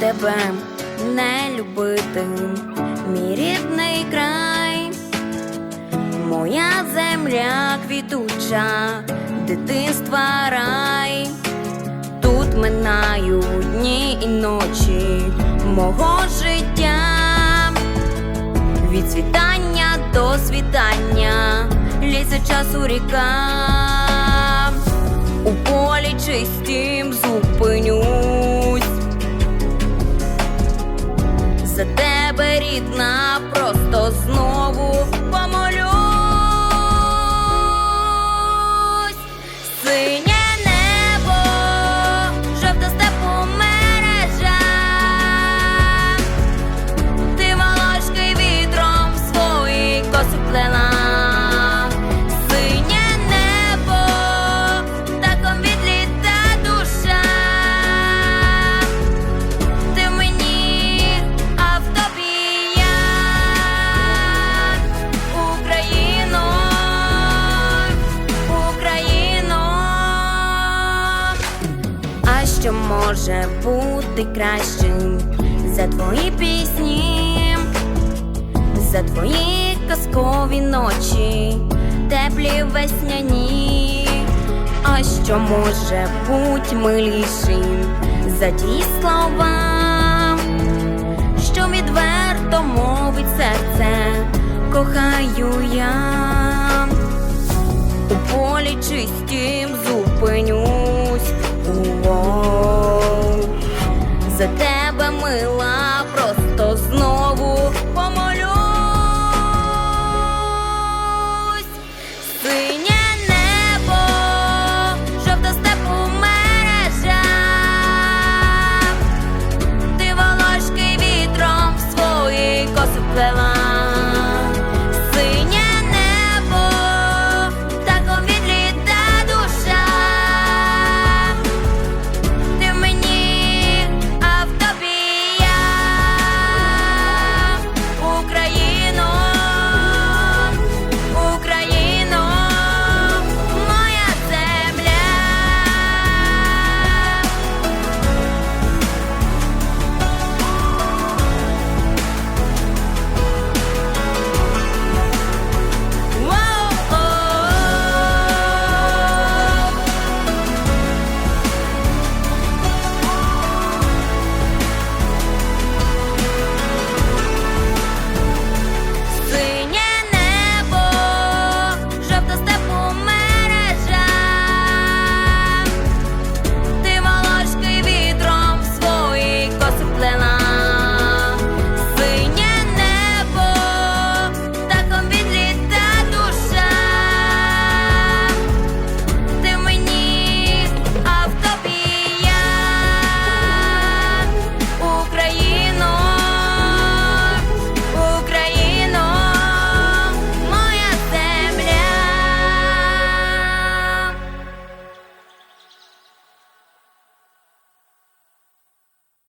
тебе не любити, мій рідний край, моя земля квітуча, дитинства рай. Тут минають дні і ночі мого життя. Від світання до світання лізе часу ріка. У полі чистім зупинюсь. Що може бути кращим за твої пісні, за твої казкові ночі, теплі весняні, а що може бути милішим за ті слова, що відверто мовить серце, кохаю я у полі чистім зупинюсь. За тебе мила